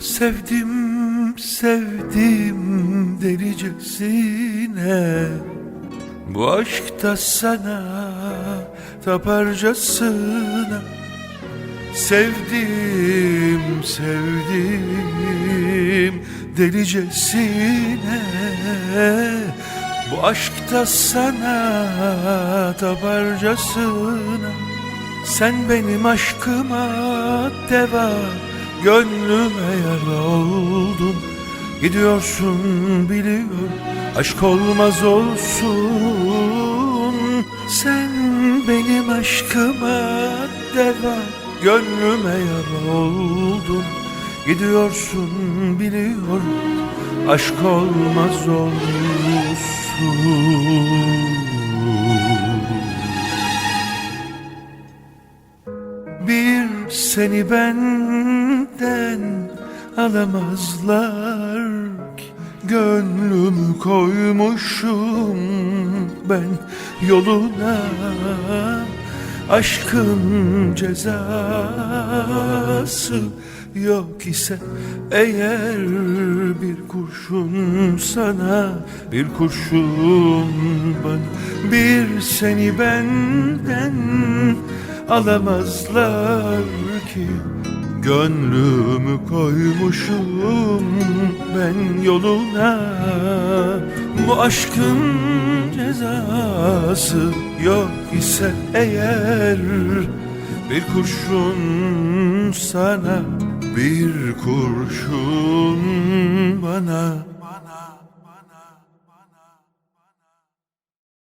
Sevdim, sevdim delicesine. Bu aşkta sana taparcasına. Sevdim, sevdim delicesine. Bu aşkta sana taparcasına. Sen benim aşkıma deva Gönlüme yara oldun Gidiyorsun biliyorum. Aşk olmaz olsun. Sen benim aşkıma deva. Gönlüme yara oldun Gidiyorsun biliyorum. Aşk olmaz olsun. Bir seni benden alamazlar ki? Gönlümü koymuşum ben yoluna. Aşkın cezası yok ise eğer bir kurşun sana bir kurşun bana bir seni benden alamazlar ki Gönlümü koymuşum ben yoluna. Bu aşkın cezası yok ise eğer Bir kurşun sana bir kurşun bana